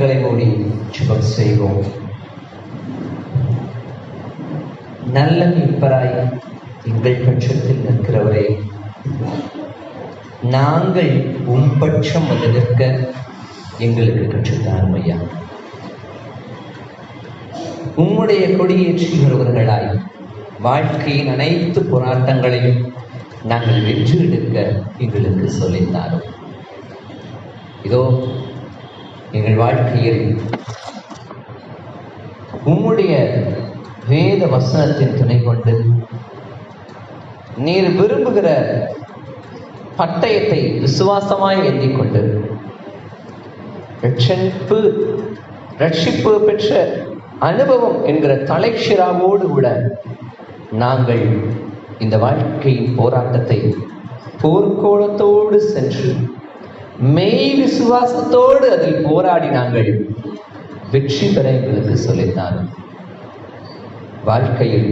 கண்களை மூடி சுபம் செய்வோம். நல்ல மீட்பராய் எங்கள் பட்சத்தில் நிற்கிறவரே நாங்கள் உம் பட்சம் வந்து நிற்க எங்களுக்கு கற்றுத்தாரும் ஐயா. உம்முடைய கொடியேற்றுகிறவர்களாய் வாழ்க்கையின் அனைத்து போராட்டங்களையும் நாங்கள் வெற்றி எடுக்க எங்களுக்கு சொல்லித்தாரும். இதோ எங்கள் வாழ்க்கையில் உம்முடைய வேத வசனத்தின் துணை கொண்டு நீர் விரும்புகிற பட்டயத்தை விசுவாசமாய் எண்ணிக்கொண்டு ரட்சிப்பு ரட்சிப்பு பெற்ற அனுபவம் என்கிற தலைஷிராவோடு கூட நாங்கள் இந்த வாழ்க்கையின் போராட்டத்தை போர்க்கோளத்தோடு சென்று மெய் விசுவாசத்தோடு அதில் போராடி நாங்கள் வெற்றி பெற எங்களுக்கு சொல்லித்தான் வாழ்க்கையில்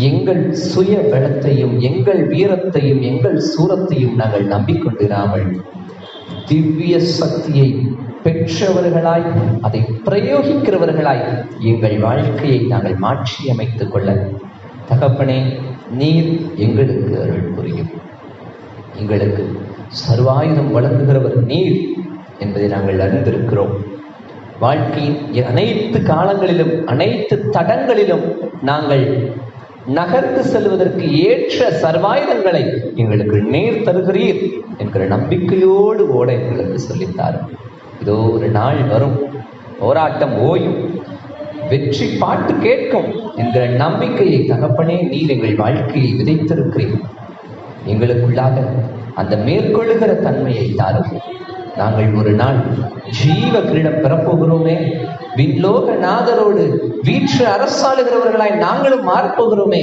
எங்கள் சுய பலத்தையும் எங்கள் வீரத்தையும் எங்கள் சூரத்தையும் நாங்கள் நம்பிக்கொண்டிராமல் திவ்ய சக்தியை பெற்றவர்களாய் அதை பிரயோகிக்கிறவர்களாய் எங்கள் வாழ்க்கையை நாங்கள் மாற்றி அமைத்துக் கொள்ள தகப்பனே நீர் எங்களுக்கு அருள் புரியும். எங்களுக்கு சர்வாயுதம் வழங்குகிறவர் நீர் என்பதை நாங்கள் அறிந்திருக்கிறோம். வாழ்க்கையின் அனைத்து காலங்களிலும் அனைத்து தடங்களிலும் நாங்கள் நகர்ந்து செல்வதற்கு ஏற்ற சர்வாயுதங்களை எங்களுக்கு நேர் தருகிறீர் என்கிற நம்பிக்கையோடு ஓட எங்களுக்கு சொல்லித்தார். இதோ ஒரு நாள் வரும். போராட்டம் ஓயும். வெற்றி பாட்டு கேட்கும் என்கிற நம்பிக்கையை தகப்பனே நீர் எங்கள் வாழ்க்கையை விதைத்திருக்கிறீர். எங்களுக்குள்ளாக அந்த மேற்கொள்ளுகிற தன்மையை தாரும் நாங்கள் ஒரு நாள் ஜீவ கிரீடம் பெறப்போகிறோமே விண்லோக நாதரோடு வீற்று அரசாளுகிறவர்களாய் நாங்களும் மாறப்போகிறோமே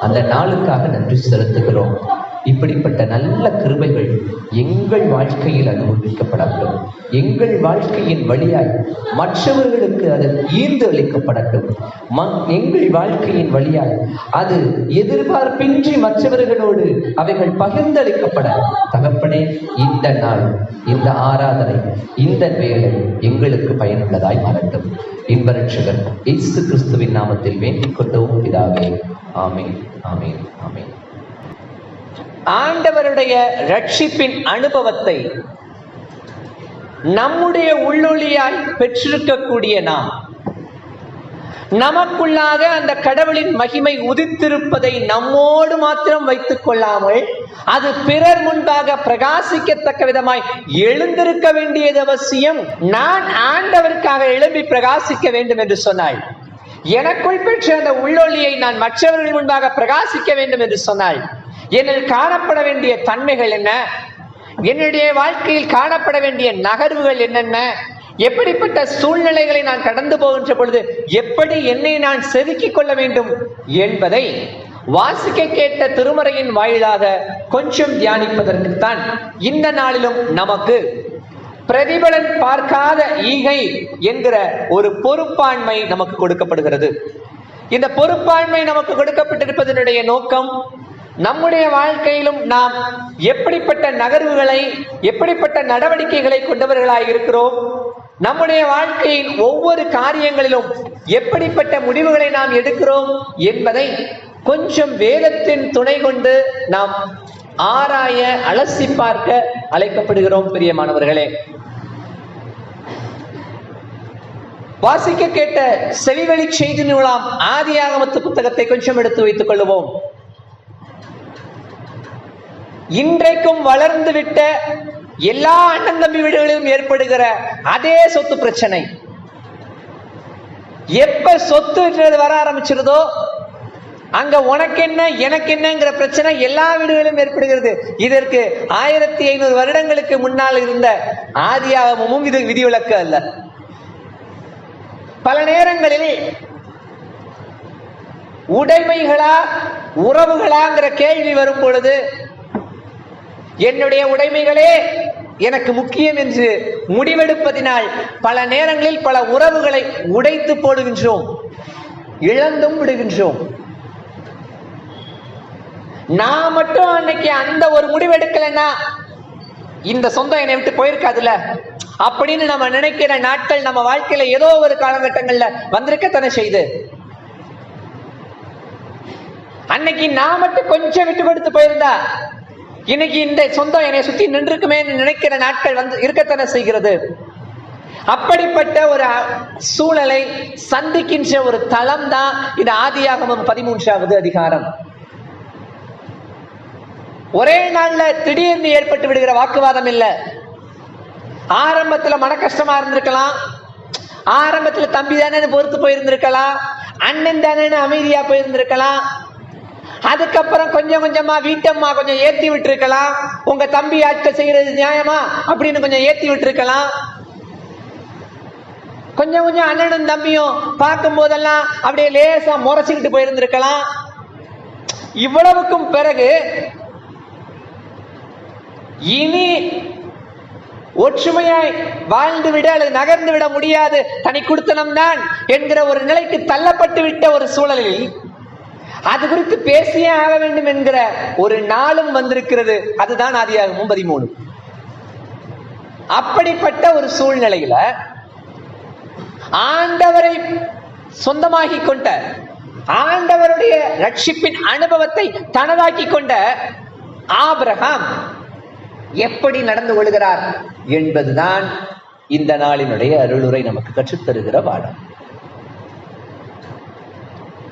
அந்த நாளுக்காக நன்றி செலுத்துகிறோம். இப்படிப்பட்ட நல்ல கிருபைகள் எங்கள் வாழ்க்கையில் அனுபவிக்கப்படட்டும் எங்கள் வாழ்க்கையின் வழியாய் மற்றவர்களுக்கு அது ஈர்ந்து அளிக்கப்படட்டும் ம- எங்கள் வாழ்க்கையின் வழியாய் அது எதிர்பார்ப்பின்றி மற்றவர்களோடு அவைகள் பகிர்ந்தளிக்கப்பட. தகப்பனே இந்த நாள் இந்த ஆராதனை இந்த வேலை எங்களுக்கு பயனுள்ளதாய் மாறட்டும். இன்பரட்சகர் இயேசு கிறிஸ்துவின் நாமத்தில் வேண்டிக் கொண்டோம் பிதாவே. ஆமேன் ஆமேன். ஆண்டவருடைய ரட்சிப்பின் அனுபவத்தை நம்முடைய உள்ளொளியாய் பெற்றிருக்கக்கூடிய நாம். நமக்குள்ளாக அந்த கடவுளின் மகிமை உதித்திருப்பதை நம்மோடு மாத்திரம் வைத்துக் கொள்ளாமல் அது பிறர் முன்பாக பிரகாசிக்கத்தக்க விதமாய் எழுந்திருக்க வேண்டியது அவசியம். நான் ஆண்டவருக்காக எழும்பி பிரகாசிக்க வேண்டும் என்று சொன்னாய். எனக்குள் பெற்ற அந்த உள்ளொளியை நான் மற்றவர்கள் முன்பாக பிரகாசிக்க வேண்டும் என்று சொன்னாய். என்னில் காணப்பட வேண்டிய தன்மைகள் என்ன? என்னுடைய வாழ்க்கையில் காணப்பட வேண்டிய நகர்வுகள் என்னென்ன? எப்படிப்பட்ட சூழ்நிலைகளை நான் கடந்து போகின்ற பொழுது எப்படி என்னை நான் செதுக்கிக் கொள்ள வேண்டும் என்பதை வாசிக்க கேட்ட திருமறையின் வாயிலாக கொஞ்சம் தியானிப்பதற்குத்தான் இந்த நாளிலும் நமக்கு பிரதிபலன் பார்க்காத ஈகை என்கிற ஒரு பொறுப்பாண்மை நமக்கு கொடுக்கப்படுகிறது. இந்த பொறுப்பாண்மை நமக்கு கொடுக்கப்பட்டிருப்பதனுடைய நோக்கம் நம்முடைய வாழ்க்கையிலும் நாம் எப்படிப்பட்ட நகர்வுகளை எப்படிப்பட்ட நடவடிக்கைகளை கொண்டவர்களாக இருக்கிறோம்? நம்முடைய வாழ்க்கையின் ஒவ்வொரு காரியங்களிலும் எப்படிப்பட்ட முடிவுகளை நாம் எடுக்கிறோம் என்பதை கொஞ்சம் வேதத்தின் துணை கொண்டு நாம் ஆராய அலசி பார்க்க அழைக்கப்படுகிறோம் பிரியமானவர்களே. வாசிக்க கேட்ட செவிவெளி செய்தி நூலாம் ஆதியாகமத்து புத்தகத்தை கொஞ்சம் எடுத்து வைத்துக் கொள்வோம் இன்றைக்கும் வளர்ந்து விட்ட எல்லா அண்ணன் தம்பி வீடுகளிலும் ஏற்படுகிற அதே சொத்து பிரச்சனை. எப்ப சொத்து வர ஆரம்பிச்சிருதோ அங்க உனக்கு என்ன எனக்கு என்னங்கிற பிரச்சனை எல்லா வீடுகளிலும் ஏற்படுகிறது. இதற்கு ஆயிரத்தி ஐநூறு வருடங்களுக்கு முன்னால் இருந்த ஆதியாகமும் இது விதிவிலக்கு அல்ல. பல நேரங்களில் உடைமைகளா உறவுகளாங்கிற கேள்வி வரும் பொழுது என்னுடைய உடைமைகளே எனக்கு முக்கியம் என்று முடிவெடுப்பதினால் பல நேரங்களில் பல உறவுகளை உடைத்து போடுகின்றோம் இழந்தும் விடுகின்றோம். நான் மட்டும் அன்னைக்கு அந்த ஒரு முடிவெடுக்கலைன்னா இந்த சொந்தம் என்னை விட்டு போயிருக்காதுல்ல? அப்படின்னு நம்ம நினைக்கிற நாட்கள் நம்ம வாழ்க்கையில ஏதோ ஒரு காலகட்டங்கள்ல வந்திருக்கத்தானே செய்து. அன்னைக்கு நான் மட்டும் கொஞ்சம் விட்டு கொடுத்து போயிருந்தா இன்னைக்கு இந்த சொந்தம் என்னை சுத்தி நின்றுக்குமே நினைக்கிற நாட்கள் வந்து இருக்கத்தானே செய்கிறது? அப்படிப்பட்ட ஒரு சூழலை சந்திக்கின்ற ஒரு தளம் தான் இந்த ஆதியாகமம் பதிமூன்றாவது அதிகாரம். ஒரே நாள்ல திடீர்னு ஏற்பட்டு விடுகிற வாக்குவாதம் இல்ல. ஆரம்பத்துல மன கஷ்டமா இருந்திருக்கலாம். ஆரம்பத்துல தம்பி தானே பொறுத்து போயிருந்திருக்கலாம். அண்ணன் தானே அமைதியா போயிருந்திருக்கலாம். அதுக்கப்புறம் கொஞ்சம் கொஞ்சமா வீட்டம்மா கொஞ்சம் ஏத்தி விட்டுருக்கலாம். உங்க தம்பி ஆட்கள் செய்யறது நியாயமா? அப்படின்னு கொஞ்சம் ஏத்தி விட்டுருக்கலாம். கொஞ்சம் கொஞ்சம் அண்ணனும் தம்பியும் பார்க்கும் போதெல்லாம் அப்படியே லேசா முறைச்சுக்கிட்டு போயிருந்திருக்கலாம். இவ்வளவுக்கும் பிறகு இனி ஒற்றுமையாய் வாழ்ந்து விட அல்லது நகர்ந்து விட முடியாது. தனி குடுத்தனம் தான் என்கிற ஒரு நிலைக்கு தள்ளப்பட்டு விட்ட ஒரு சூழலில் அது குறித்து பேசியே ஆக வேண்டும் என்கிற ஒரு நாளும் வந்திருக்கிறது. அதுதான் ஆதியாகமும் பதிமூணு. அப்படிப்பட்ட ஒரு சூழ்நிலையில ஆண்டவரை சொந்தமாகி கொண்ட ஆண்டவருடைய ரட்சிப்பின் அனுபவத்தை தனதாக்கி கொண்ட ஆபிரகாம் எப்படி நடந்து கொள்கிறார் என்பதுதான் இந்த நாளினுடைய அருளுரை நமக்கு கற்றுத்தருகிற பாடம்.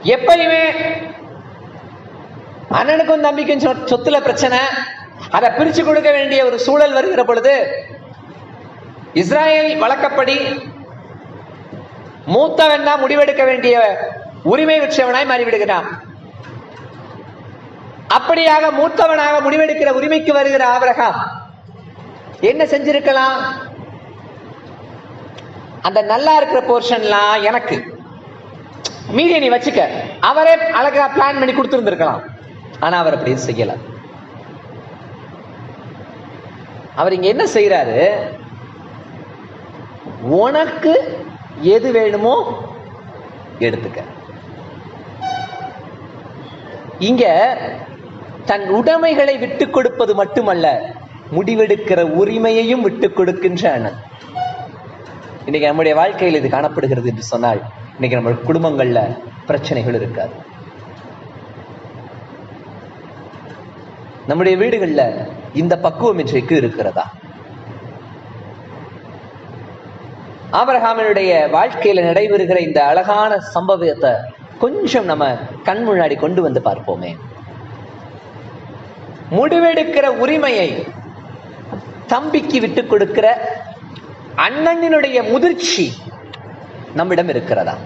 எப்பயுமே அண்ணனுக்கும் தம்பிக்கும் சொத்துல பிரச்சனை. அதை பிரிச்சு கொடுக்க வேண்டிய ஒரு சூழல் வருகிற பொழுது இஸ்ராயேல் வழக்கப்படி மூத்தவன் தான் முடிவெடுக்க வேண்டிய உரிமை பெற்றவனாய் மாறிவிடுகிறான். அப்படியாக மூத்தவனாக முடிவெடுக்கிற உரிமைக்கு வருகிற ஆபரகம் என்ன செஞ்சிருக்கலாம்? அந்த நல்லா இருக்கிற போர்ஷன்லாம் எனக்கு. மீதியை நீ வச்சுக்க. அவரே அழகா பிளான் பண்ணி கொடுத்துருந்துருக்கலாம். ஆனா அவர் அப்படி செய்யல. அவர் இங்க என்ன செய்யறாரு உனக்கு எது வேணுமோ எடுத்துக்க. இங்க தன் உடைமைகளை விட்டுக் கொடுப்பது மட்டுமல்ல முடிவெடுக்கிற உரிமையையும் விட்டுக் கொடுக்கின்ற அண்ணன் இன்னைக்கு நம்முடைய வாழ்க்கையில் இது காணப்படுகிறது என்று சொன்னால் இன்னைக்கு நம்ம குடும்பங்கள்ல பிரச்சனைகள் இருக்காது. நம்முடைய வீடுகள்ல இந்த பக்குவம் இன்றைக்கு இருக்கிறதா? ஆபரகாமனுடைய வாழ்க்கையில நடைபெறுகிற இந்த அழகான சம்பவத்தை கொஞ்சம் நம்ம கண் முன்னாடி கொண்டு வந்து பார்ப்போமே. முடிவெடுக்கிற உரிமையை தம்பிக்கு விட்டு கொடுக்கிற அண்ணனினுடைய முதிர்ச்சி நம்மிடம் இருக்கிறதா?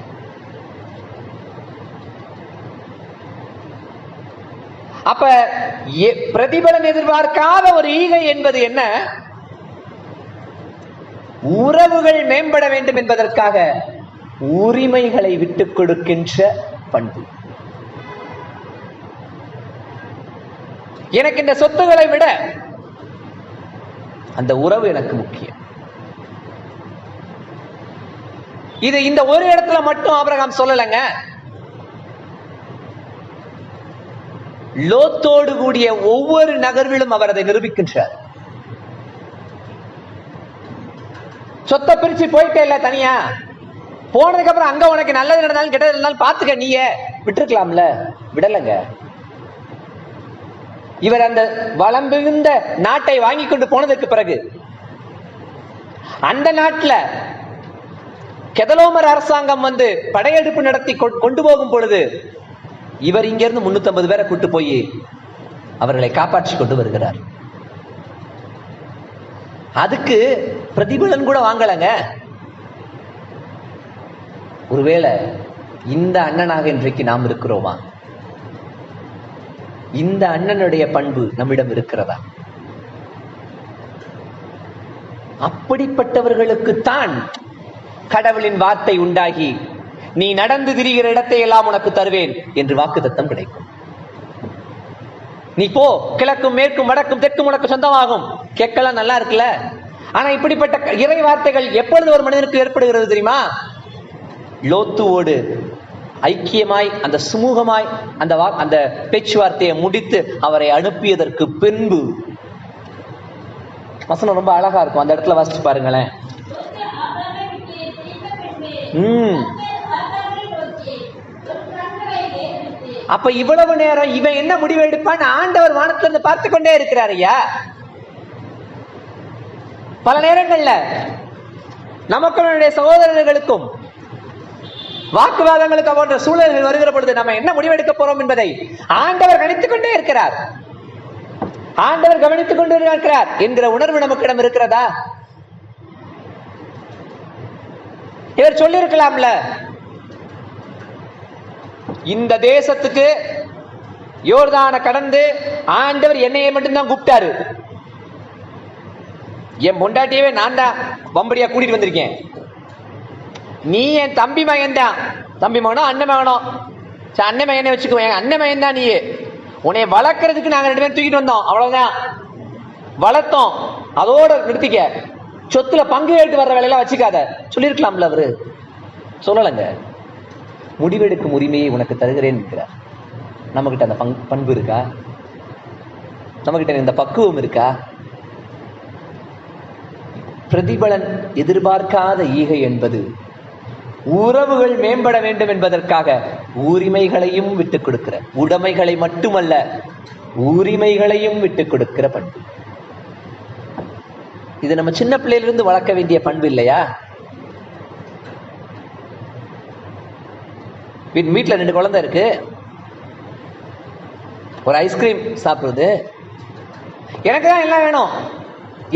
அப்ப எ- பிரதிபலன் எதிர்பார்க்காத ஒரு ஈகை என்பது என்ன? உறவுகள் மேம்பட வேண்டும் என்பதற்காக உரிமைகளை விட்டுக் கொடுக்கின்ற பண்பு. எனக்கு இந்த சொத்துக்களை விட அந்த உறவு எனக்கு முக்கியம். இது இந்த ஒரு இடத்துல மட்டும் ஆபிரகாம் சொல்லலைங்க. லோத்தோடு கூடிய ஒவ்வொரு நகர்விலும் அவர் அதை நிரூபிக்கின்றார். சொத்தை பிரிச்சு போயிட்டே இல்ல தனியா? போனதுக்கு அப்புறம் அங்க உனக்கு நல்லது நடந்தாலும் கெட்டது இருந்தாலும் பாத்துக்க நீயே. விட்டுருக்கலாம்ல? விடலைங்க. இவர் அந்த வளம் மிகுந்த நாட்டை வாங்கி கொண்டு போனதுக்கு பிறகு அந்த நாட்டுல கெதலோமர் அரசாங்கம் வந்து படையெடுப்பு நடத்தி கொ- கொண்டு போகும் பொழுது இவர் இங்கிருந்து முன்னூத்தி பேரை கூட்டு போய் அவர்களை காப்பாற்றி கொண்டு வருகிறார். அதுக்கு பிரதிபலன் கூட வாங்கலங்க. ஒருவேளை இந்த அண்ணனாக இன்றைக்கு நாம் இருக்கிறோமா? இந்த அண்ணனுடைய பண்பு நம்மிடம் இருக்கிறதா? அப்படிப்பட்டவர்களுக்குத்தான் கடவுளின் வார்த்தை உண்டாகி நீ நடந்து திரிகிற இடத்தை எல்லாம் உனக்கு தருவேன் என்று வாக்குத்தத்தம் கிடைக்கும். நீ போ கிழக்கும் மேற்கும் வடக்கும் தெற்கும் உனக்கு சொந்தமாகும். கேட்கலாம் நல்லா இருக்குல்ல? ஆனா இப்படிப்பட்ட இறை வார்த்தைகள் எப்பொழுது ஒரு மனிதனுக்கு ஏற்படுகிறது தெரியுமா? லோத்துவோடு ஐக்கியமாய் அந்த சுமூகமாய் அந்த வா அந்த பேச்சுவார்த்தையை முடித்து அவரை அனுப்பியதற்கு பின்பு. வசனம் ரொம்ப அழகா இருக்கும். அந்த இடத்துல வாசிச்சு பாருங்களேன். ம். அப்ப இவ்வளவு நேரம் இவன் என்ன முடிவு எடுப்பான்னு ஆண்டவர் வானத்திலிருந்து பார்த்து கொண்டே இருக்கிறார் ஐயா. பல நேரங்கள்ல நமக்கு சகோதரர்களுக்கும் வாக்குவாதங்களுக்கு போன்ற சூழல்கள் வருகிற பொழுது நம்ம என்ன முடிவெடுக்க போறோம் என்பதை ஆண்டவர் கணித்துக் கொண்டே இருக்கிறார். ஆண்டவர் கவனித்துக் கொண்டு இருக்கிறார் என்கிற உணர்வு நமக்கிடம் இருக்கிறதா? இவர் சொல்லியிருக்கலாம்ல இந்த தேசத்துக்கு யோர்தான கடந்து ஆண்டவர் என்னையை மட்டும்தான் கூப்பிட்டாரு. என் பொண்டாட்டியவே நான் தான் பம்படியா கூட்டிட்டு வந்திருக்கேன். நீ என் தம்பி மகன் தான் தம்பி மகனோ அண்ணன் மகனோ? சரி அண்ணன் மகனே வச்சுக்கோ. என் அண்ணன் மகன் தான் நீ உன்னை வளர்க்கறதுக்கு நாங்க ரெண்டு பேரும் தூக்கிட்டு வந்தோம். அவ்வளவுதான். வளர்த்தோம். அதோட நிறுத்திக்க. சொத்துல பங்கு எடுத்து வர்ற வேலையெல்லாம் வச்சுக்காத. சொல்லியிருக்கலாம்ல அவரு. சொல்லலைங்க. முடிவெடுக்கும் உரிமையை உனக்கு தருகிறேன் என்கிறார். நம்ம கிட்ட அந்த பண்பு இருக்கா? நம்மகிட்ட இந்த பக்குவம் இருக்கா? பிரதிபலன் எதிர்பார்க்காத ஈகை என்பது உறவுகள் மேம்பட வேண்டும் என்பதற்காக உரிமைகளையும் விட்டுக் கொடுக்கிற உடைமைகளை மட்டுமல்ல உரிமைகளையும் விட்டுக் கொடுக்கிற பண்பு. இது நம்ம சின்ன பிள்ளையிலிருந்து வளர்க்க வேண்டிய பண்பு இல்லையா? வீட்டில் ரெண்டு குழந்தை இருக்கு. ஒரு ஐஸ்கிரீம் சாப்பிடுறது. எனக்கு தான் எல்லாம் வேணும்.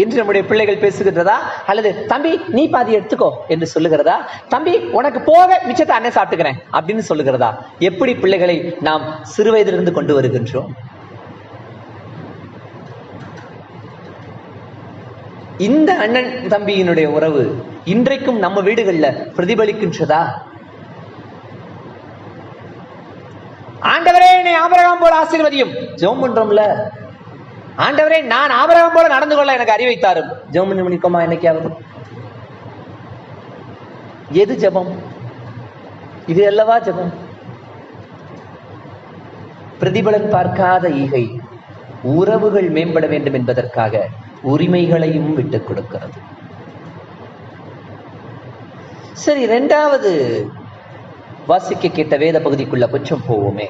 என்று நம்முடைய பிள்ளைகள் பேசுகிறதா அல்லது தம்பி நீ பாதி எடுத்துக்கோ என்று சொல்லுகிறதா? தம்பி உனக்கு போக மிச்சத்தை அண்ணன் சாப்பிட்டுக்கிறேன் அப்படின்னு சொல்லுகிறதா? எப்படி பிள்ளைகளை நாம் சிறு வயதிலிருந்து கொண்டு வருகின்றோம்? இந்த அண்ணன் தம்பியினுடைய உறவு இன்றைக்கும் நம்ம வீடுகளில் பிரதிபலிக்கின்றதா ஆண்டவரே என்னை ஆபரகம் போல ஆசீர்வதியும். ஜெபம் பண்றோம்ல. ஆண்டவரே நான் ஆபரகம் போல நடந்து கொள்ள எனக்கு அறிவை தாரும். ஜெபம் பண்ணி என்னைக்காவது? எது ஜெபம்? இது அல்லவா ஜெபம்? பிரதிபலன் பார்க்காத ஈகை உறவுகள் மேம்பட வேண்டும் என்பதற்காக உரிமைகளையும் விட்டுக் கொடுக்கிறது. சரி இரண்டாவது வாசிக்க கேட்ட வேத பகுதிக்குள்ள கொஞ்சம் போவோமே.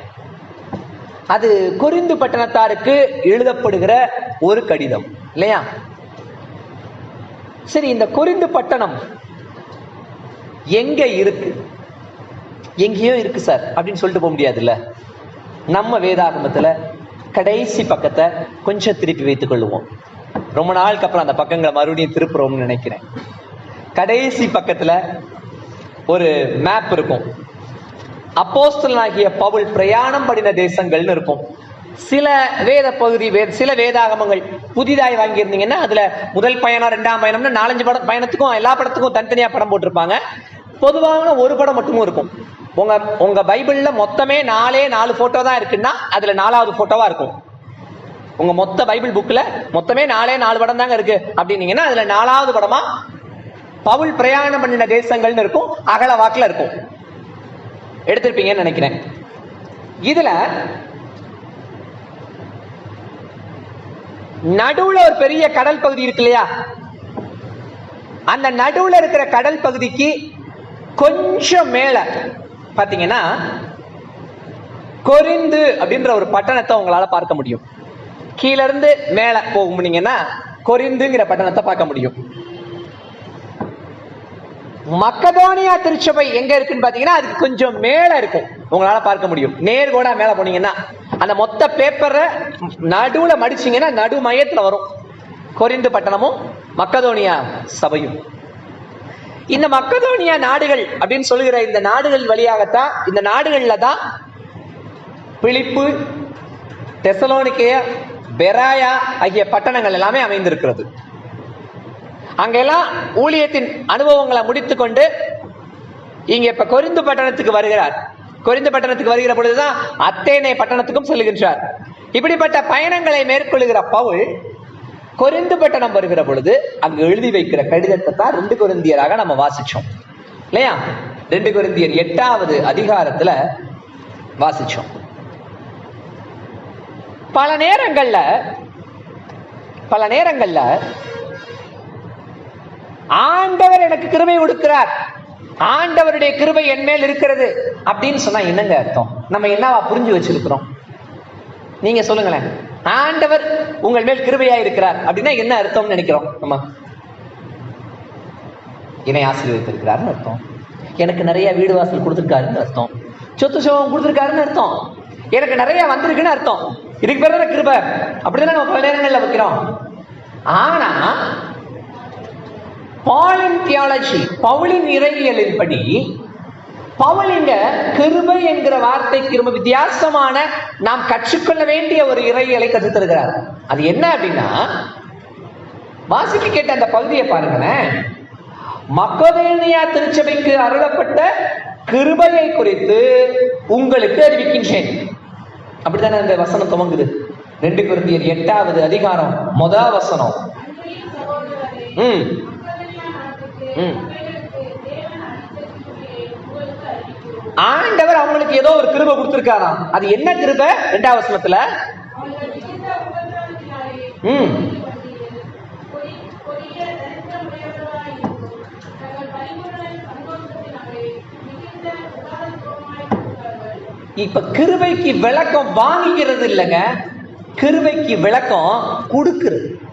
அது குறிந்து பட்டணத்தாருக்கு எழுதப்படுகிற ஒரு கடிதம் இல்லையா? சரி இந்த குறிந்து பட்டணம் எங்க இருக்கு? எங்கேயோ இருக்கு சார் அப்படின்னு சொல்லிட்டு போக முடியாதுல்ல? நம்ம வேதாகமத்துல கடைசி பக்கத்தை கொஞ்சம் திருப்பி வைத்துக் கொள்ளுவோம் ரொம்ப நாளுக்கு அப்புறம் அந்த பக்கங்களை மறுபடியும் திருப்புறோம்னு நினைக்கிறேன். கடைசி பக்கத்துல ஒரு மேப் இருக்கும். அப்போஸ்தலனாகிய பவுல் பிரயாணம் பண்ணின தேசங்கள்னு இருக்கும். சில வேத பகுதி வே- சில வேதாகமங்கள் புதிதாய் வாங்கியிருந்தீங்கன்னா அதுல முதல் பயணம் ரெண்டாம் பயணம்னு நாலஞ்சு படம் பயணத்துக்கும் எல்லா படத்துக்கும் தனித்தனியா படம் போட்டிருப்பாங்க. பொதுவாக ஒரு படம் மட்டும் இருக்கும். உங்க உங்க பைபிள்ல மொத்தமே நாலே நாலு போட்டோ தான் இருக்குன்னா அதுல நாலாவது போட்டோவா இருக்கும். உங்க மொத்த பைபிள் புக்ல மொத்தமே நாலே நாலு படம் தாங்க இருக்கு. அப்படின்னீங்கன்னா அதுல நாலாவது படமா பவுல் பிரயாணம் பண்ணின தேசங்கள்னு இருக்கும் அகல வாக்குல இருக்கும். எடுத்திருப்பீங்கன்னு நினைக்கிறேன். இதுல நடுவுல ஒரு பெரிய கடல் பகுதி இருக்கு இல்லையா? அந்த நடுவுல இருக்கிற கடல் பகுதிக்கு கொஞ்சம் மேல பாத்தீங்கன்னா கொரிந்து அப்படின்ற ஒரு பட்டணத்தை உங்களால பார்க்க முடியும். கீழ இருந்து மேல போகும்போனீங்கன்னா கொரிந்துங்கிற பட்டணத்தை பார்க்க முடியும். மக்கதோனியா திருச்சபை எங்க இருக்குன்னு பாத்தீங்கன்னா அதுக்கு கொஞ்சம் மேல இருக்கும். உங்களால பார்க்க முடியும். நேர்கோடா மேல போனீங்கன்னா அந்த மொத்த பேப்பரை நடுவுல மடிச்சீங்கன்னா நடு மையத்துல வரும். கொரிந்து பட்டணமும் மக்கதோனியா சபையும். இந்த மக்கதோனியா நாடுகள் அப்படின்னு சொல்லுகிற இந்த நாடுகள் வழியாகத்தான் இந்த நாடுகள்ல தான் பிழிப்பு தெசலோனிக்கேய பெராயா ஆகிய பட்டணங்கள் எல்லாமே அமைந்திருக்கிறது. அங்கெல்லாம் ஊழியத்தின் அனுபவங்களை முடித்துக்கொண்டு இங்க இப்ப கொரிந்து பட்டணத்துக்கு வருகிறார். கொரிந்து பட்டணத்துக்கு வருகிற பொழுதுதான் அத்தேனை பட்டணத்துக்கும் செல்கின்றார் இப்படிப்பட்ட பயணங்களை மேற்கொள்கிற பவுல் கொரிந்து பட்டணம் வருகிற பொழுது அங்கு எழுதி வைக்கிற கடிதத்தை தான் ரெண்டு குருந்தியராக நம்ம வாசிச்சோம். இல்லையா? ரெண்டு குருந்தியர் எட்டாவது அதிகாரத்துல வாசிச்சோம். பல நேரங்கள்ல பல நேரங்கள்ல ஆண்டவர் எனக்கு கிருபை கொடுக்கிறார் ஆண்டவருடைய கிருபை என் மேல் இருக்கிறது. அப்படின்னு சொன்னா என்னங்க அர்த்தம்? நம்ம என்னவா புரிஞ்சு வச்சிருக்கிறோம்? நீங்க சொல்லுங்களேன். ஆண்டவர் உங்கள் மேல் கிருபையா இருக்கிறார். அப்படின்னா என்ன அர்த்தம்னு நினைக்கிறோம் நம்ம? என்னை ஆசீர்வதித்திருக்கிறாருன்னு அர்த்தம். எனக்கு நிறைய வீடு வாசல் கொடுத்துருக்காருன்னு அர்த்தம். சொத்து சோகம் கொடுத்துருக்காருன்னு அர்த்தம். எனக்கு நிறைய வந்திருக்குன்னு அர்த்தம். இதுக்கு பேர் தானே கிருபை? அப்படிதான் நம்ம பல நேரங்களில் வைக்கிறோம். ஆனா பாலின் தியாலஜி பவுலின் இறையியலின்படி பவுலிங்க கிருபை என்கிற வார்த்தைக்கு ரொம்ப வித்தியாசமான நாம் கற்றுக்கொள்ள வேண்டிய ஒரு இறையியலை கற்றுத்தருகிறார் அது என்ன அப்படின்னா வாசிக்க கேட்ட அந்த பகுதியை பாருங்களேன். மக்கோதேனியா திருச்சபைக்கு அருளப்பட்ட கிருபையை குறித்து உங்களுக்கு அறிவிக்கின்றேன். அப்படித்தானே அந்த வசனம் துவங்குது? ரெண்டு குருந்தியர் எட்டாவது அதிகாரம் முதல் வசனம். ம். ஆண்டவர் அவங்களுக்கு ஏதோ ஒரு கிருபை கொடுத்திருக்காராம். அது என்ன கிருபை? ரெண்டாவது வசனத்துல. ம். இப்ப கிருபைக்கு விளக்கம் வாங்கிக்கிறது இல்லைங்க. கிருபைக்கு விளக்கம் கொடுக்கிறது.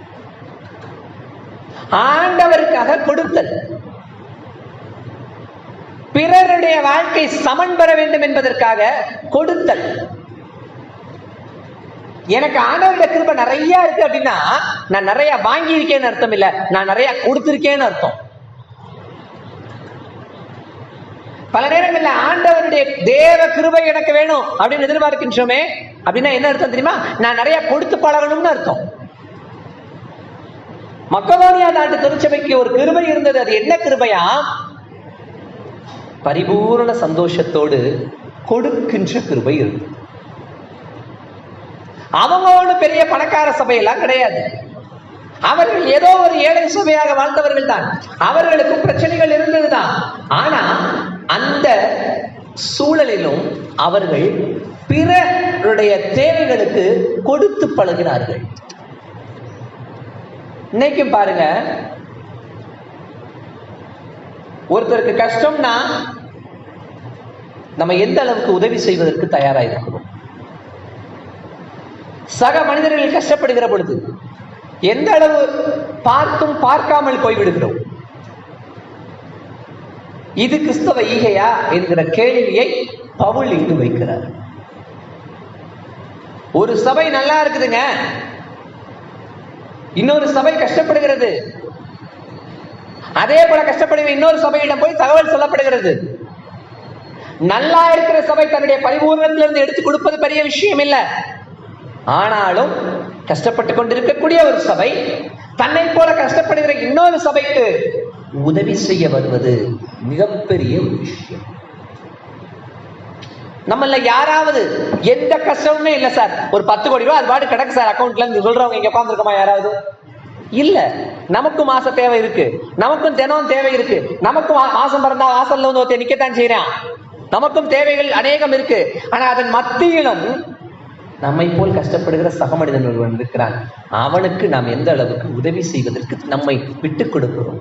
ஆண்டவருக்காக கொடுத்தல். பிறருடைய வாழ்க்கை சமன் பெற வேண்டும் என்பதற்காக கொடுத்தல். எனக்கு ஆண்டவருடைய கிருப நிறைய இருக்கு அப்படின்னா நான் நிறைய வாங்கி இருக்கேன்னு அர்த்தம் இல்ல. நான் நிறைய கொடுத்திருக்கேன்னு அர்த்தம். பல நேரங்கள்ல ஆண்டவருடைய தேவ கிருபை எனக்கு வேணும் அப்படின்னு எதிர்பார்க்கின்றோமே அப்படின்னா என்ன அர்த்தம் தெரியுமா? நான் நிறைய கொடுத்து பழகணும்னு அர்த்தம். மக்களோனியா நாட்டு திருச்சபைக்கு ஒரு கிருபை இருந்தது. அது என்ன கிருபையா? பரிபூரண சந்தோஷத்தோடு கொடுக்கின்ற கிருபை இருந்தது. அவங்களோட பெரிய பணக்கார சபையெல்லாம் கிடையாது. அவர்கள் ஏதோ ஒரு ஏழை சபையாக வாழ்ந்தவர்கள் தான். அவர்களுக்கும் பிரச்சனைகள் இருந்ததுதான் ஆனா அந்த சூழலிலும் அவர்கள் பிறருடைய தேவைகளுக்கு கொடுத்து பழகினார்கள் இன்னைக்கு பாருங்க. ஒருத்தருக்கு கஷ்டம்னா நம்ம எந்த அளவுக்கு உதவி செய்வதற்கு தயாரா இருக்கிறோம் சக மனிதர்கள் கஷ்டப்படுகிற பொழுது எந்த அளவு பார்த்தும் பார்க்காமல் போய்விடுகிறோம்? இது கிறிஸ்தவ ஈகையா என்கிற கேள்வியை பவுல் இங்கு வைக்கிறார். ஒரு சபை நல்லா இருக்குதுங்க. இன்னொரு சபை கஷ்டப்படுகிறது. அதே போல கஷ்டப்படுகிற இன்னொரு சபையிடம் போய் தகவல் சொல்லப்படுகிறது. நல்லா இருக்கிற சபை தன்னுடைய பரிபூர்ணத்திலிருந்து எடுத்து கொடுப்பது பெரிய விஷயம் இல்லை ஆனாலும் கஷ்டப்பட்டு கொண்டிருக்கக்கூடிய ஒரு சபை தன்னை போல கஷ்டப்படுகிற இன்னொரு சபைக்கு உதவி செய்ய வருவது மிகப்பெரிய ஒரு விஷயம். நம்மள யாராவது எந்த கஷ்டமுமே இல்ல சார். ஒரு பத்து கோடி ரூபாய் அது பாட்டு கிடக்கு சார் அக்கௌண்ட்ல இருந்து. சொல்றவங்க இங்க உட்காந்துருக்கோமா யாராவது? இல்ல. நமக்கும் மாச தேவை இருக்கு. நமக்கும் தினம் தேவை இருக்கு. நமக்கும் மாசம் பிறந்தா வாசல்ல வந்து ஒருத்தன் நிக்கத்தான் செய்யறான். நமக்கும் தேவைகள் அநேகம் இருக்கு. ஆனா அதன் மத்தியிலும் நம்மை போல் கஷ்டப்படுகிற சக மனிதன் ஒருவன் இருக்கிறான் அவனுக்கு நாம் எந்த அளவுக்கு உதவி செய்வதற்கு நம்மை விட்டுக் கொடுக்கிறோம்?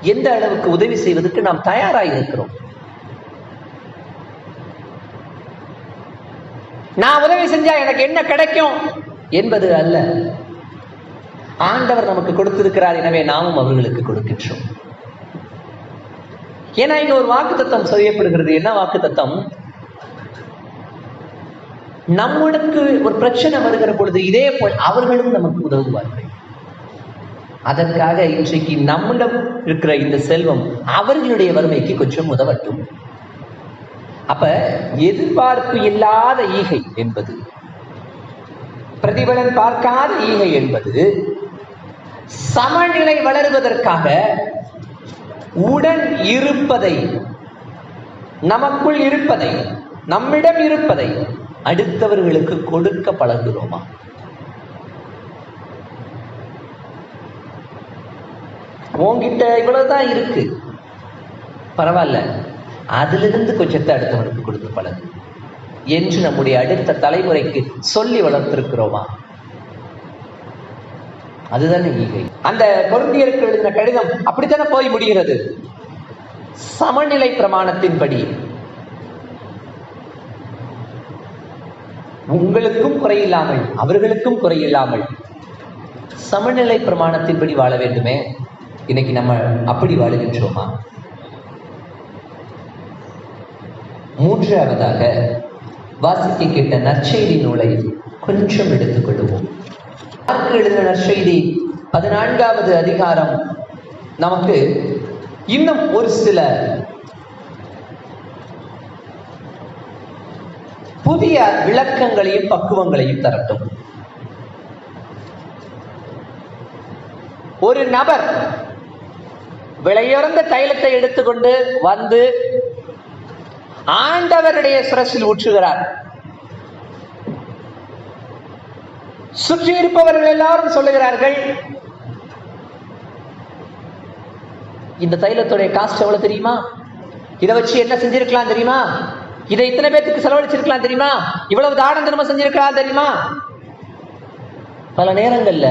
எந்த அளவுக்கு உதவி செய்வதற்கு நாம் தயாராக இருக்கிறோம் நான் உதவி செஞ்சா எனக்கு என்ன கிடைக்கும்? என்பது அல்ல. ஆண்டவர் நமக்கு கொடுத்திருக்கிறார் எனவே நாமும் அவர்களுக்கு கொடுக்கின்றோம். ஏன்னா இங்க ஒரு வாக்கு தத்துவம் செய்யப்படுகிறது. என்ன வாக்கு தத்துவம் நம்மளுக்கு ஒரு பிரச்சனை வருகிற பொழுது இதே போல் அவர்களும் நமக்கு உதவுவார்கள். அதற்காக இன்றைக்கு நம்மிடம் இருக்கிற இந்த செல்வம் அவர்களுடைய வறுமைக்கு கொஞ்சம் உதவட்டும். அப்ப எதிர்பார்ப்பு இல்லாத ஈகை என்பது பிரதிபலன் பார்க்காத ஈகை என்பது சமநிலை வளருவதற்காக உடன் இருப்பதை நமக்குள் இருப்பதை நம்மிடம் இருப்பதை அடுத்தவர்களுக்கு கொடுக்க பழகுகிறோமா? உன்கிட்ட இவ்வளவுதான் இருக்கு. பரவாயில்ல. அதிலிருந்து கொஞ்சத்தை அடுத்தவனுக்கு கொடுத்து பழகு. என்று நம்முடைய அடுத்த தலைமுறைக்கு சொல்லி வளர்த்திருக்கிறோமா? அதுதானே ஈகை. அந்த கொருந்தியருக்கு எழுதின கடிதம் அப்படித்தானே போய் முடிகிறது? சமநிலை பிரமாணத்தின்படி. உங்களுக்கும் குறையில்லாமல் அவர்களுக்கும் குறையில்லாமல் சமநிலை பிரமாணத்தின்படி வாழ வேண்டுமே? இன்னைக்கு நம்ம அப்படி வாழுகின்றோமா? மூன்றாவதாக வாசிக்க கேட்ட நற்செய்தி நூலை கொஞ்சம் எடுத்துக்கொள்வோம். மார்க் எழுதின நற்செய்தி? பதினான்காவது அதிகாரம். நமக்கு இன்னும் ஒரு சில புதிய விளக்கங்களையும் பக்குவங்களையும் தரட்டும். ஒரு நபர் விலையுறந்த தைலத்தை எடுத்துக்கொண்டு வந்து ஆண்டவருடைய சுரசில் ஊற்றுகிறார். சுற்றி இருப்பவர்கள் எல்லாரும் சொல்லுகிறார்கள் இந்த தைலத்துடைய காஸ்ட் எவ்வளவு தெரியுமா? இதை வச்சு என்ன செஞ்சிருக்கலாம் தெரியுமா? இதை இத்தனை பேத்துக்கு செலவழிச்சிருக்கலாம் தெரியுமா? இவ்வளவு தானம் தர்மம் செஞ்சிருக்கலாம் தெரியுமா? பல நேரங்கள்ல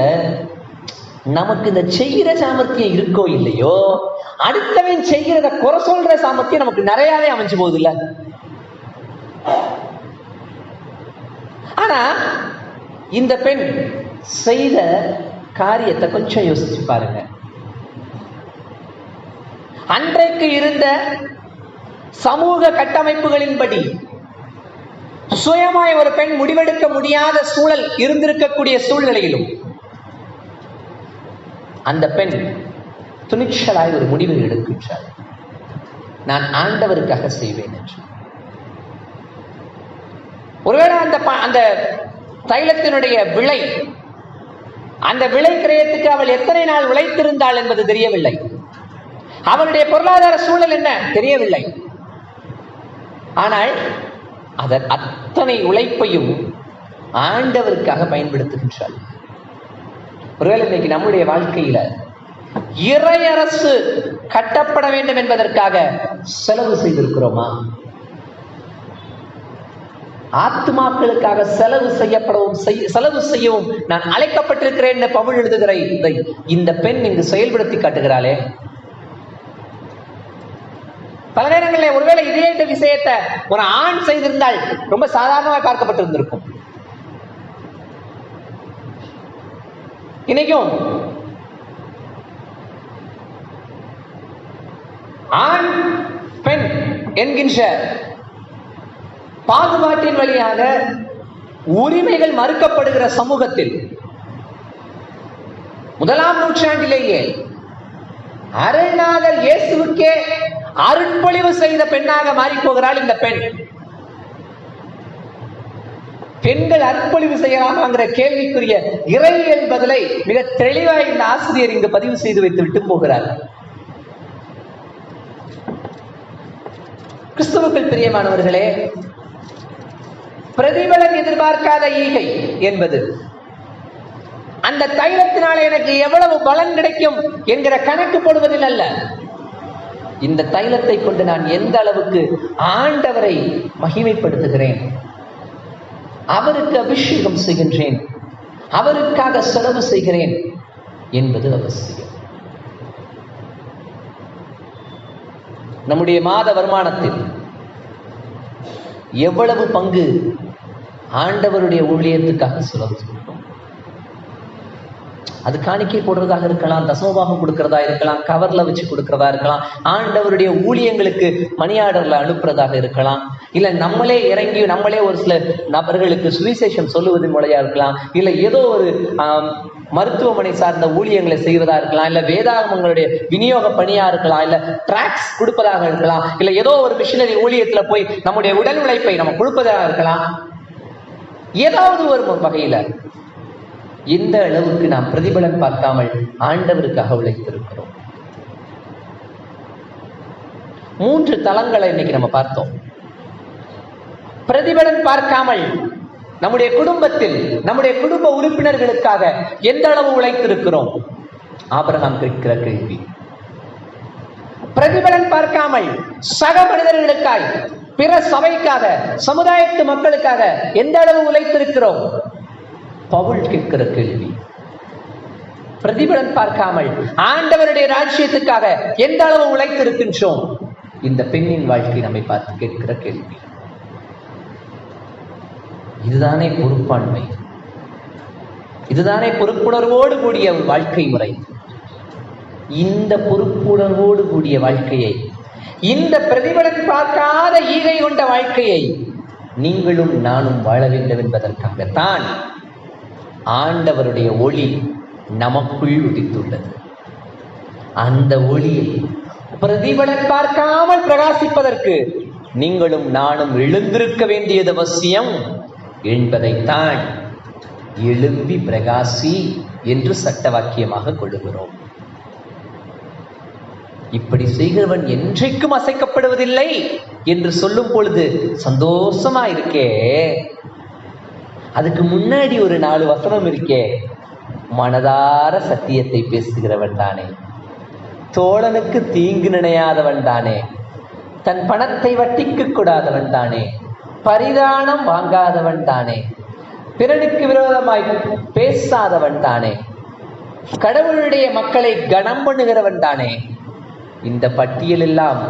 நமக்கு இந்த செய்கிற சாமர்த்தியம் இருக்கோ இல்லையோ அடுத்தவன் செய்கிறத குறை சொல்ற சாமர்த்தியம் நமக்கு நிறையாவே அமைஞ்சு போகுது இல்ல ஆனா இந்த பெண் செய்த காரியத்தை கொஞ்சம் யோசிச்சு பாருங்க. அன்றைக்கு இருந்த சமூக கட்டமைப்புகளின்படி சுயமாய் ஒரு பெண் முடிவெடுக்க முடியாத சூழல் இருந்திருக்கக்கூடிய சூழ்நிலையிலும் அந்த பெண் துணிச்சலாய் ஒரு முடிவை எடுக்கின்றார். நான் ஆண்டவருக்காக செய்வேன் என்று. ஒருவேளை அந்த ப- அந்த தைலத்தினுடைய விலை அந்த விலை கிரயத்துக்கு அவள் எத்தனை நாள் உழைத்திருந்தாள் என்பது தெரியவில்லை. அவளுடைய பொருளாதார சூழல் என்ன? தெரியவில்லை. ஆனால் அதன் அத்தனை உழைப்பையும் ஆண்டவருக்காக பயன்படுத்துகின்றாள். ஒருவேளை இன்னைக்கு நம்முடைய வாழ்க்கையில இறையரசு கட்டப்பட வேண்டும் என்பதற்காக செலவு செய்திருக்கிறோமா? ஆத்மாக்களுக்காக செலவு செய்யப்படவும் செய்- செலவு செய்யவும் நான் அழைக்கப்பட்டிருக்கிறேன் என்று பவுல் எழுதுகிற இந்த பெண் இங்கு செயல்படுத்தி காட்டுகிறாளே. பல நேரங்களில் ஒருவேளை இதே இந்த விஷயத்தை ஒரு ஆண் செய்திருந்தால் ரொம்ப சாதாரணமாக பார்க்கப்பட்டிருந்திருக்கும். இன்னைக்கும் ஆண் பெண் என்கின்ற பாகுபாட்டின் வழியாக உரிமைகள் மறுக்கப்படுகிற சமூகத்தில் முதலாம் நூற்றாண்டிலேயே அரைநாதர் இயேசுவுக்கே அருட்பொழிவு செய்த பெண்ணாக மாறி போகிறாள் இந்த பெண். பெண்கள் அர்ப்பணிவு செய்யலாமாங்கிற கேள்விக்குரிய இறையியல் பதிலை மிக தெளிவாக இந்த ஆசிரியர் இங்கு பதிவு செய்து வைத்து விட்டு போகிறார். கிறிஸ்துவுக்குள் பிரியமானவர்களே பிரதிபலன் எதிர்பார்க்காத ஈகை என்பது அந்த தைலத்தினால எனக்கு எவ்வளவு பலன் கிடைக்கும் என்கிற கணக்கு போடுவதில் அல்ல. இந்த தைலத்தை கொண்டு நான் எந்த அளவுக்கு ஆண்டவரை மகிமைப்படுத்துகிறேன் அவருக்கு அபிஷேகம் செய்கின்றேன் அவருக்காக செலவு செய்கிறேன் என்பது அவசியம். நம்முடைய மாத வருமானத்தில் எவ்வளவு பங்கு ஆண்டவருடைய ஊழியத்துக்காக செலவு அது காணிக்கை போடுறதாக இருக்கலாம் தசமபாகம் கொடுக்கறதா இருக்கலாம் கவர்ல வச்சு கொடுக்கறதா இருக்கலாம் ஆண்டவருடைய ஊழியங்களுக்கு மணியாடர்ல அனுப்புறதாக இருக்கலாம். இல்ல நம்மளே இறங்கி நம்மளே ஒரு சில நபர்களுக்கு சுவிசேஷம் சொல்லுவது மூலையா இருக்கலாம். இல்ல ஏதோ ஒரு மருத்துவமனை சார்ந்த ஊழியங்களை செய்வதா இருக்கலாம். இல்ல வேதாகமங்களுடைய விநியோக பணியா இருக்கலாம். இல்ல டிராக்ஸ் கொடுப்பதாக இருக்கலாம். இல்ல ஏதோ ஒரு மிஷினரி ஊழியத்துல போய் நம்முடைய உடல் உழைப்பை நம்ம கொடுப்பதாக இருக்கலாம். ஏதாவது ஒரு வகையில எந்த அளவுக்கு நாம் பிரதிபலன் பார்க்காமல் ஆண்டவருக்காக உழைத்திருக்கிறோம். மூன்று தளங்களை இன்னைக்கு நம்ம பார்த்தோம். பிரதிபலன் பார்க்காமல் நம்முடைய குடும்பத்தில் நம்முடைய குடும்ப உறுப்பினர்களுக்காக எந்த அளவு உழைத்திருக்கிறோம்? ஆபிரகாம் கேட்கிற கேள்வி. பிரதிபலன் பார்க்காமல் சக மனிதர்களுக்காய் பிற சபைக்காக சமுதாயத்து மக்களுக்காக எந்த அளவு உழைத்திருக்கிறோம்? பவுல் கேட்கிற கேள்வி. பிரதிபலன் பார்க்காமல் ஆண்டவருடைய ராஜ்யத்துக்காக எந்த அளவு உழைத்திருக்கின்றோம்? இந்த பெண்ணின் வாழ்க்கை நம்மை பார்த்து கேட்கிற கேள்வி. இதுதானே பொறுப்பாண்மை. இதுதானே பொறுப்புணர்வோடு கூடிய வாழ்க்கை முறை. இந்த பொறுப்புணர்வோடு கூடிய வாழ்க்கையை இந்த பிரதிபலன் பார்க்காத ஈகை கொண்ட வாழ்க்கையை நீங்களும் நானும் வாழ வேண்டும் என்பதற்காகத்தான் ஆண்டவருடைய ஒளி நமக்குள் உதித்துள்ளது. அந்த ஒளியை பிரதிபலன் பார்க்காமல் பிரகாசிப்பதற்கு நீங்களும் நானும் எழுந்திருக்க வேண்டியது அவசியம். என்பதைத்தான் எழும்பி பிரகாசி என்று சட்ட வாக்கியமாக கொள்ளுகிறோம். இப்படி செய்கிறவன் என்றைக்கும் அசைக்கப்படுவதில்லை என்று சொல்லும் பொழுது சந்தோஷமா இருக்கே அதுக்கு முன்னாடி ஒரு நாலு வசனம் இருக்கே. மனதார சத்தியத்தை பேசுகிறவன் தானே. தோழனுக்கு தீங்கு நினையாதவன் தானே. தன் பணத்தை வட்டிக்கு கூடாதவன் தானே. பரிதானம் வாங்காதவன் தானே. பிறனுக்கு விரோதமாய் பேசாதவன் தானே. கடவுளுடைய மக்களை கனம் பண்ணுகிறவன் தானே. இந்த பட்டியல் எல்லாம்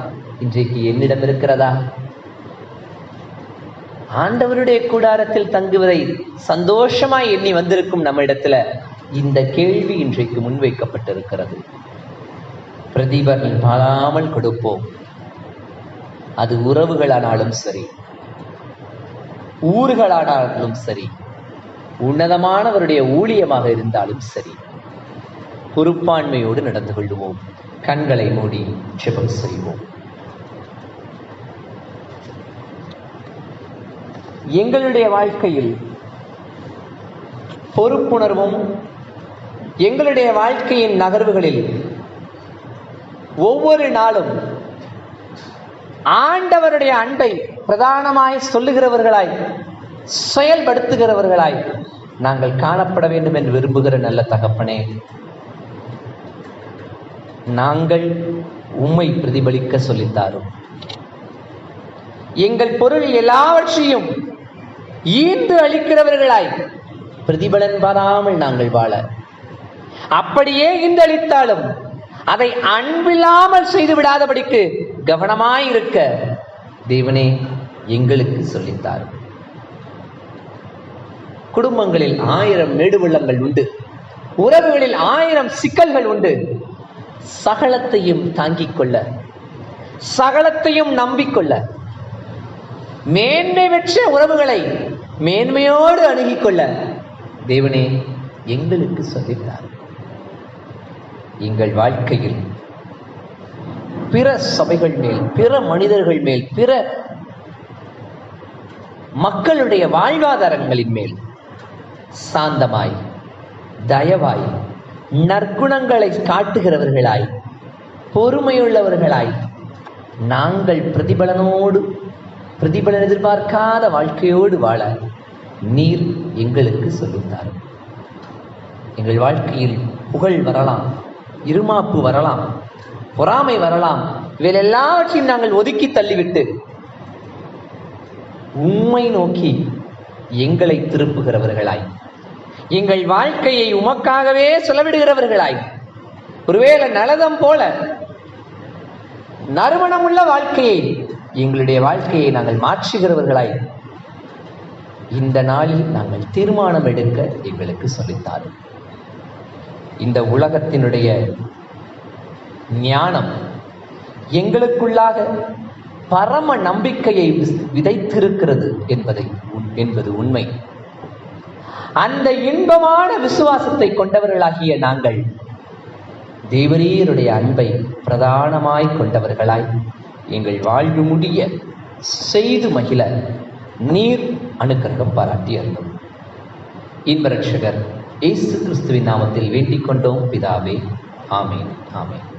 இன்றைக்கு என்னிடம் இருக்கிறதா? ஆண்டவருடைய கூடாரத்தில் தங்குவதை சந்தோஷமாய் எண்ணி வந்திருக்கும் நம்ம இடத்துல இந்த கேள்வி இன்றைக்கு முன்வைக்கப்பட்டிருக்கிறது. பிரதிபலன் பாராமல் கொடுப்போம். அது உறவுகளானாலும் சரி ஊர்களானாலும் சரி உன்னதமானவருடைய ஊழியமாக இருந்தாலும் சரி பொறுப்பாண்மையோடு நடந்து கொள்வோம் கண்களை மூடி ஜெபம் செய்வோம். எங்களுடைய வாழ்க்கையில் பொறுப்புணர்வும் எங்களுடைய வாழ்க்கையின் நகர்வுகளில் ஒவ்வொரு நாளும் ஆண்டவருடைய அன்பை பிரதானமாய் சொல்லுகிறவர்களாய் செயல்படுத்துகிறவர்களாய் நாங்கள் காணப்பட வேண்டும் என்று விரும்புகிற நல்ல தகப்பனே. நாங்கள் உம்மை பிரதிபலிக்க சொல்லித்தாரும். எங்கள் பொருள் எல்லாவற்றையும் ஈந்து அளிக்கிறவர்களாய் பிரதிபலன் பாராமல் நாங்கள் வாழ. அப்படியே ஈந்தளித்தாலும் அதை அன்பில்லாமல் செய்து விடாதபடிக்கு கவனமாயிருக்க தேவனே எங்களுக்கு சொல்லித்தார். குடும்பங்களில் ஆயிரம் நெடுவள்ளங்கள் உண்டு. உறவுகளில் ஆயிரம் சிக்கல்கள் உண்டு. சகலத்தையும் தாங்கிக் கொள்ள சகலத்தையும் நம்பிக்கொள்ள மேன்மை பெற்ற உறவுகளை மேன்மையோடு அணுகிக் கொள்ள தேவனே எங்களுக்கு சொல்லித்தார். எங்கள் வாழ்க்கையில் பிற சபைகள் மேல் பிற மனிதர்கள் மேல் பிற மக்களுடைய வாழ்வாதாரங்களின் மேல் சாந்தமாய் தயவாய் நற்குணங்களை காட்டுகிறவர்களாய் பொறுமையுள்ளவர்களாய் நாங்கள் பிரதிபலனோடு பிரதிபலன் எதிர்பார்க்காத வாழ்க்கையோடு வாழ நீர் எங்களுக்கு சொல்லித்தார் எங்கள் வாழ்க்கையில் புகழ் வரலாம் இருமாப்பு வரலாம் பொறாமை வரலாம் இவையெல்லாவற்றையும் நாங்கள் ஒதுக்கி தள்ளிவிட்டு உம்மை நோக்கி எங்களை திருப்புகிறவர்களாய். எங்கள் வாழ்க்கையை உமக்காகவே செலவிடுகிறவர்களாய். ஒருவேளை நலதம் போல நறுமணமுள்ள வாழ்க்கையை எங்களுடைய வாழ்க்கையை நாங்கள் மாற்றுகிறவர்களாய். இந்த நாளில் நாங்கள் தீர்மானம் எடுக்க எங்களுக்கு சொல்லித்தாரும் இந்த உலகத்தினுடைய ஞானம் எங்களுக்குள்ளாக பரம நம்பிக்கையை விஸ்- விதைத்திருக்கிறது என்பதை என்பது உண்மை. அந்த இன்பமான விசுவாசத்தை கொண்டவர்களாகிய நாங்கள் தேவரீருடைய அன்பை பிரதானமாய் கொண்டவர்களாய் எங்கள் வாழ்வு முடிய செய்து மகிழ நீர் அனுக்கிரகம் பாராட்டி அருளும். இன்பரட்சகர் இயேசு கிறிஸ்துவின் நாமத்தில் வேண்டிக் கொண்டோம். பிதாவே ஆமேன் ஆமேன்.